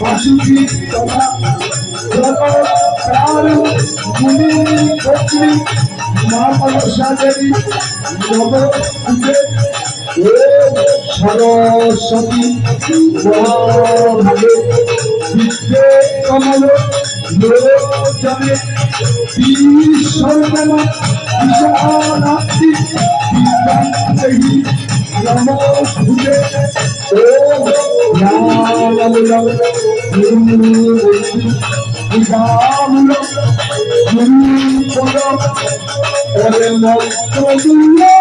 বাসুকি তথা প্রাণ মুনি পত্নী মা মনসা দেবী নব সরস্বতী মহাভাগে বিদ্যে কমল লোচনে বিশ্বর্মা বিশালাত্তি বিদ্যাঙ্গি নমো ভুজে ওম নামুলম বিদামুলম গুরুপদম ওরে মন্ত্রদুল্লা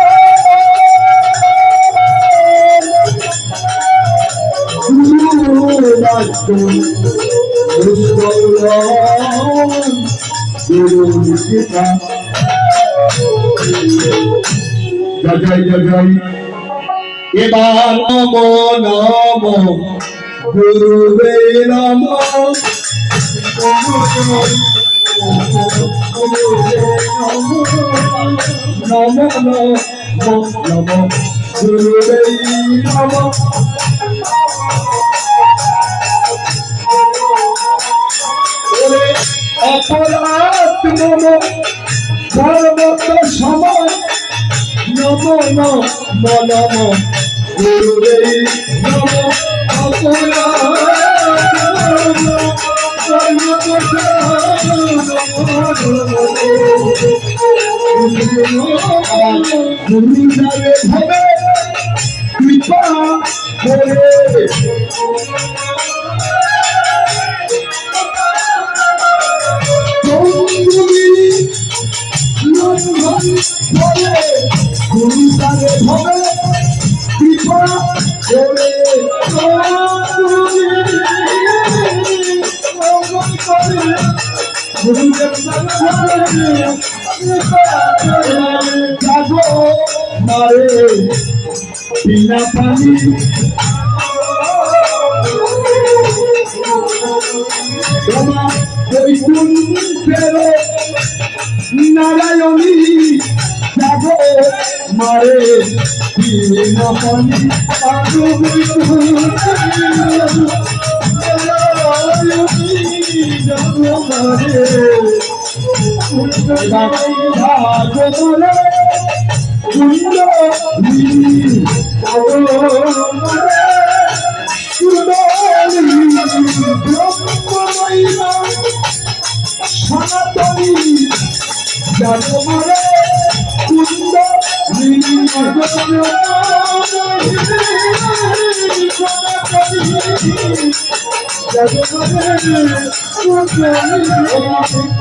জয় জয় জয় এবার নম নম, গুরুবে নম। নম নম গুরুবে নম। অপরাধ নম সর্বত সময় নম নম নম গুরুরে নম ভবে কৃপা করে তুমি লঙ্ঘন ভবে কৃপা করে মারে বিনা পানি তোমার ওই কুঞ্জের নারায়ণী। যাব মারে সনাতনী জগমরে কুন্দ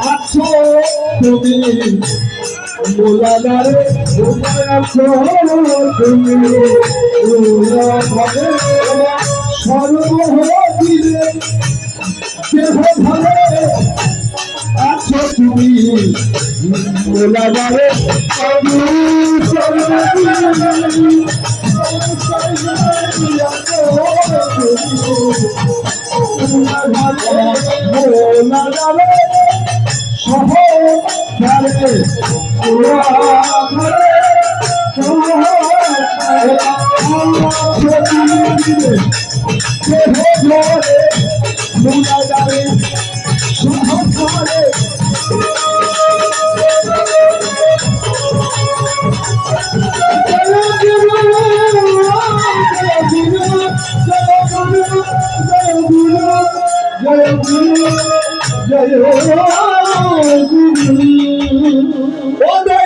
আছো তুমি মোলাদারে আছো তুমি দেহ ভাবে আছো তুমি মোলাদারে মোলাদারে সহ জয় জয় জয়